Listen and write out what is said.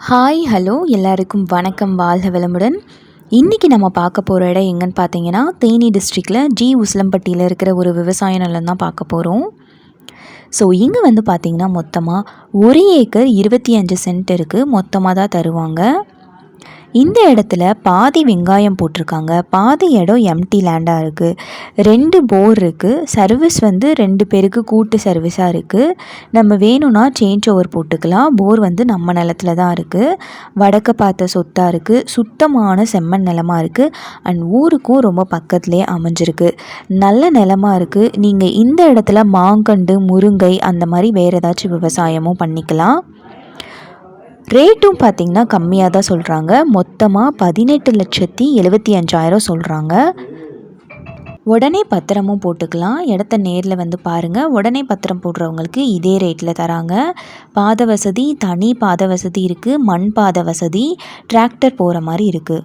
Hi hello. எல்லாருக்கும் வணக்கம். வாழ்க வளமுடன். இன்றைக்கி நம்ம பார்க்க போகிற இடம் எங்கன்னு பார்த்தீங்கன்னா தேனி டிஸ்ட்ரிக்டில் ஜி உசிலம்பட்டியில் இருக்கிற ஒரு விவசாய நிலம் தான் பார்க்க போகிறோம் ஸோ இங்கே வந்து பார்த்திங்கன்னா மொத்தமாக ஒரு ஏக்கர் இருபத்தி அஞ்சு சென்ட் இருக்குது மொத்தமாக தான் தருவாங்க. இந்த இடத்துல பாதி வெங்காயம் போட்டிருக்காங்க. பாதி இடம் எம்டி லேண்டாக இருக்குது ரெண்டு போர் இருக்குது சர்வீஸ் வந்து ரெண்டு பேருக்கு கூட்டு சர்வீஸாக இருக்குது நம்ம வேணும்னா சேஞ்ச் ஓவர் போட்டுக்கலாம். போர் வந்து நம்ம நிலத்துல தான் இருக்குது வடக்க பார்த்த சொத்தாக இருக்குது சுத்தமான செம்மண் நிலமாக இருக்குது அண்ட் ஊருக்கும் ரொம்ப பக்கத்துலேயே அமைஞ்சிருக்கு. நல்ல நிலமாக இருக்குது நீங்கள் இந்த இடத்துல மாங்கண்டு முருங்கை அந்த மாதிரி வேறு ஏதாச்சும் விவசாயமும் பண்ணிக்கலாம். ரேட்டும் பார்த்திங்கன்னா கம்மியாக தான் சொல்கிறாங்க. மொத்தமாக பதினெட்டு லட்சத்தி எழுபத்தி அஞ்சாயிரம் சொல்கிறாங்க. உடனே பத்திரமும் போட்டுக்கலாம். இடத்த நேரில் வந்து பாருங்கள் உடனே பத்திரம் போடுறவங்களுக்கு இதே ரேட்டில் தராங்க. பாத வசதி தனி பாத வசதி இருக்குது மண் பாத வசதி டிராக்டர் போகிற மாதிரி இருக்குது